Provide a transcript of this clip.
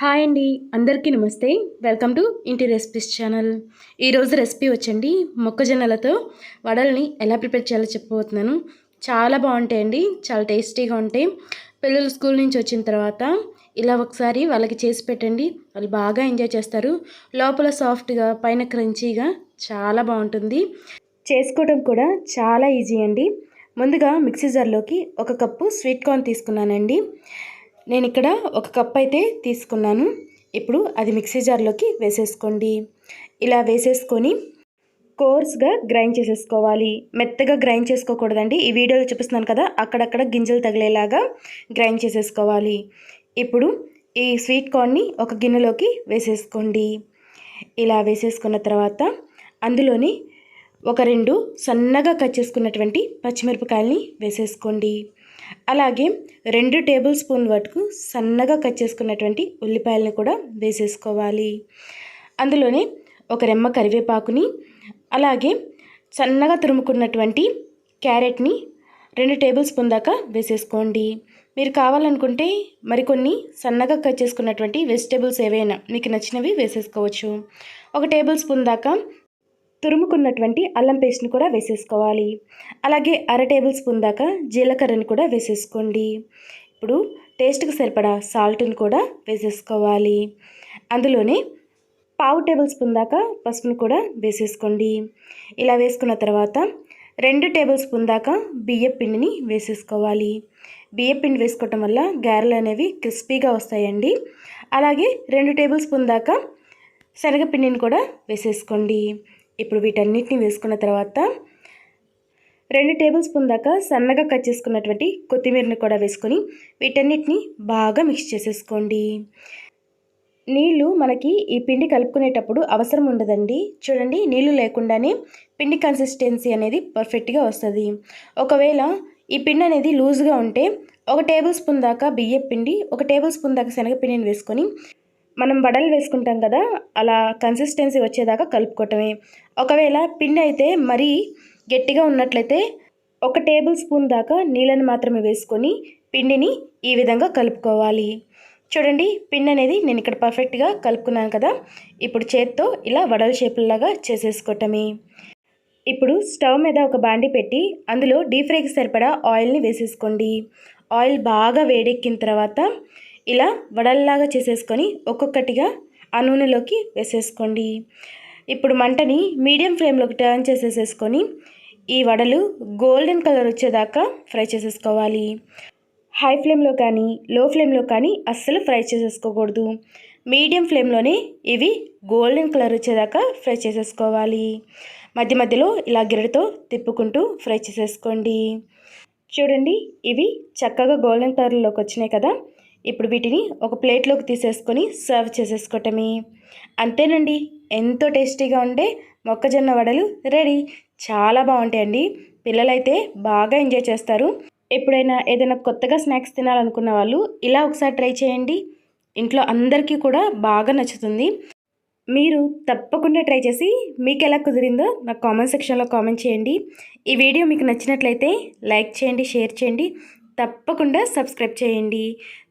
Hi అండి అందరికీ నమస్తే. వెల్కమ్ టు ఇంటి రెసిపీస్ ఛానల్. ఈరోజు రెసిపీ వచ్చండి మొక్కజొన్నలతో వడల్ని ఎలా ప్రిపేర్ చేయాలో చెప్పబోతున్నాను. చాలా బాగుంటాయండి చాలా టేస్టీగా ఉంటాయి. పిల్లలు స్కూల్ నుంచి వచ్చిన తర్వాత ఇలా ఒకసారి వాళ్ళకి చేసి పెట్టండి వాళ్ళు బాగా ఎంజాయ్ చేస్తారు. లోపల సాఫ్ట్గా పైన క్రంచీగా చాలా బాగుంటుంది. చేసుకోవడం కూడా చాలా ఈజీ అండి. ముందుగా మిక్సీ జార్లోకి ఒక కప్పు స్వీట్ కార్న్ తీసుకున్నానండి. నేను ఇక్కడ ఒక కప్ అయితే తీసుకున్నాను. ఇప్పుడు అది మిక్సీ జార్లోకి వేసేసుకోండి. ఇలా వేసేసుకొని కోర్స్గా గ్రైండ్ చేసేసుకోవాలి. మెత్తగా గ్రైండ్ చేసుకోకూడదండి. ఈ వీడియోలో చూపిస్తున్నాను కదా అక్కడక్కడ గింజలు తగిలేలాగా గ్రైండ్ చేసేసుకోవాలి. ఇప్పుడు ఈ స్వీట్ కార్న్ని ఒక గిన్నెలోకి వేసేసుకోండి. ఇలా వేసేసుకున్న తర్వాత అందులోని ఒక రెండు సన్నగా కట్ చేసుకున్నటువంటి పచ్చిమిరపకాయలని వేసేసుకోండి. అలాగే రెండు టేబుల్ స్పూన్ వరకు సన్నగా కట్ చేసుకున్నటువంటి ఉల్లిపాయలను కూడా వేసేసుకోవాలి. అందులోనే ఒక రెమ్మ కరివేపాకుని అలాగే సన్నగా తురుముకున్నటువంటి క్యారెట్ని రెండు టేబుల్ స్పూన్ దాకా వేసేసుకోండి. మీరు కావాలనుకుంటే మరికొన్ని సన్నగా కట్ చేసుకున్నటువంటి వెజిటేబుల్స్ ఏవైనా మీకు నచ్చినవి వేసేసుకోవచ్చు. ఒక టేబుల్ స్పూన్ దాకా తురుముకున్నటువంటి అల్లం పేస్ట్ని కూడా వేసేసుకోవాలి. అలాగే అర టేబుల్ స్పూన్ దాకా జీలకర్రని కూడా వేసేసుకోండి. ఇప్పుడు టేస్ట్కి సరిపడా సాల్ట్ని కూడా వేసేసుకోవాలి. అందులోనే పావు టేబుల్ స్పూన్ దాకా పసుపుని కూడా వేసేసుకోండి. ఇలా వేసుకున్న తర్వాత రెండు టేబుల్ స్పూన్ దాకా బియ్య పిండిని వేసేసుకోవాలి. బియ్యపిండి వేసుకోవటం వల్ల గారెలు అనేవి క్రిస్పీగా వస్తాయండి. అలాగే రెండు టేబుల్ స్పూన్ దాకా శనగపిండిని కూడా వేసేసుకోండి. ఇప్పుడు వీటన్నిటిని వేసుకున్న తర్వాత రెండు టేబుల్ స్పూన్ దాకా సన్నగా కట్ చేసుకున్నటువంటి కొత్తిమీరని కూడా వేసుకొని వీటన్నిటిని బాగా మిక్స్ చేసేసుకోండి. నీళ్ళు మనకి ఈ పిండి కలుపుకునేటప్పుడు అవసరం ఉండదండి. చూడండి నీళ్ళు లేకుండానే పిండి కన్సిస్టెన్సీ అనేది పర్ఫెక్ట్గా వస్తుంది. ఒకవేళ ఈ పిండి అనేది లూజ్గా ఉంటే ఒక టేబుల్ స్పూన్ దాకా బియ్య పిండి ఒక టేబుల్ స్పూన్ దాకా శనగపిండిని వేసుకొని మనం వడలు వేసుకుంటాం కదా అలా కన్సిస్టెన్సీ వచ్చేదాకా కలుపుకోవటమే. ఒకవేళ పిండి అయితే మరీ గట్టిగా ఉన్నట్లయితే ఒక టేబుల్ స్పూన్ దాకా నీళ్ళని మాత్రమే వేసుకొని పిండిని ఈ విధంగా కలుపుకోవాలి. చూడండి పిండి అనేది నేను ఇక్కడ పర్ఫెక్ట్గా కలుపుకున్నాను కదా ఇప్పుడు చేత్తో ఇలా వడల షేపుల్లాగా చేసేసుకోవటమే. ఇప్పుడు స్టవ్ మీద ఒక బాండి పెట్టి అందులో డీప్ ఫ్రైకి సరిపడా ఆయిల్ని వేసేసుకోండి. ఆయిల్ బాగా వేడెక్కిన తర్వాత ఇలా వడల్లాగా చేసేసుకొని ఒక్కొక్కటిగా ఆ నూనెలోకి వేసేసుకోండి. ఇప్పుడు మంటని మీడియం ఫ్లేమ్లోకి టర్న్ చేసేసేసుకొని ఈ వడలు గోల్డెన్ కలర్ వచ్చేదాకా ఫ్రై చేసేసుకోవాలి. హై ఫ్లేమ్లో కానీ లో ఫ్లేమ్లో కానీ అస్సలు ఫ్రై చేసేసుకోకూడదు. మీడియం ఫ్లేమ్లోనే ఇవి గోల్డెన్ కలర్ వచ్చేదాకా ఫ్రై చేసేసుకోవాలి. మధ్య మధ్యలో ఇలా గిరడితో తిప్పుకుంటూ ఫ్రై చేసేసుకోండి. చూడండి ఇవి చక్కగా గోల్డెన్ కలర్లోకి వచ్చినాయి కదా. ఇప్పుడు వీటిని ఒక ప్లేట్లోకి తీసేసుకొని సర్వ్ చేసేసుకోవటమే అంతేనండి ఎంతో టేస్టీగా ఉండే మొక్కజొన్న వడలు రెడీ. చాలా బాగుంటాయండి. పిల్లలైతే బాగా ఎంజాయ్ చేస్తారు. ఎప్పుడైనా ఏదైనా కొత్తగా స్నాక్స్ తినాలనుకున్న వాళ్ళు ఇలా ఒకసారి ట్రై చేయండి. ఇంట్లో అందరికీ కూడా బాగా నచ్చుతుంది. మీరు తప్పకుండా ట్రై చేసి మీకు ఎలా కుదిరిందో నాకు కామెంట్ సెక్షన్లో కామెంట్ చేయండి. ఈ వీడియో మీకు నచ్చినట్లయితే లైక్ చేయండి షేర్ చేయండి. తప్పకుండా సబ్స్క్రైబ్ చేయండి.